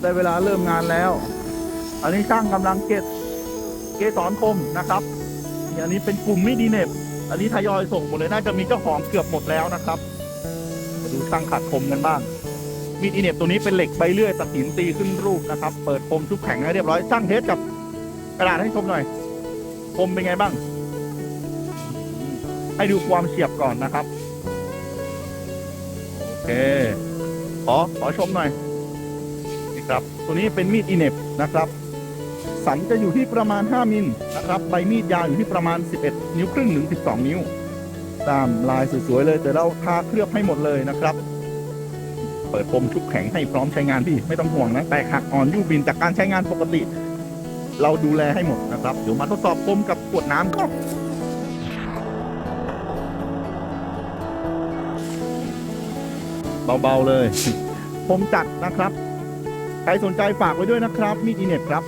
ได้เวลาเริ่มงานแล้ว อันนี้ช่างกำลังเก็บเกสรคมนะครับอันนี้เป็นกลุ่มไมิดีเน็บ อันนี้ทยอยส่งหมดเลยน่าจะมีเจ้าของเกือบหมดแล้วนะครับ มาดูช่างขัดคมกันบ้าง มีดอีเน็บตัวนี้เป็นเหล็กใบเลื่อยตัดสินตีขึ้นรูปนะครับ เปิดคมชุบแข็งให้เรียบร้อยช่างเทสกับกระดาษให้ชมหน่อย คมเป็นไงบ้าง ให้ดูความเฉียบก่อนนะครับ โอเค ขอขอชมหน่อย ครับ ตัวนี้เป็นมีดอีเน็บนะครับ สันจะอยู่ที่ประมาณ 5 มิลนะครับใบมีดยาวอยู่ที่ประมาณ 11 นิ้วครึ่งถึง12 นิ้ว ตามลายสวยๆเลยแต่เราทาเคลือบให้หมดเลยนะครับ เปิดคมชุบแข็งให้พร้อมใช้งานพี่ไม่ต้องห่วงนะแตกหักอ่อนยุบบินจากการใช้งานปกติ เราดูแลให้หมดนะครับเดี๋ยวมาทดสอบคมกับขวดน้ำก็เบาๆเลยคมจัดนะครับ ใครสนใจฝากไว้ด้วยนะครับมีดอีเน็ตครับ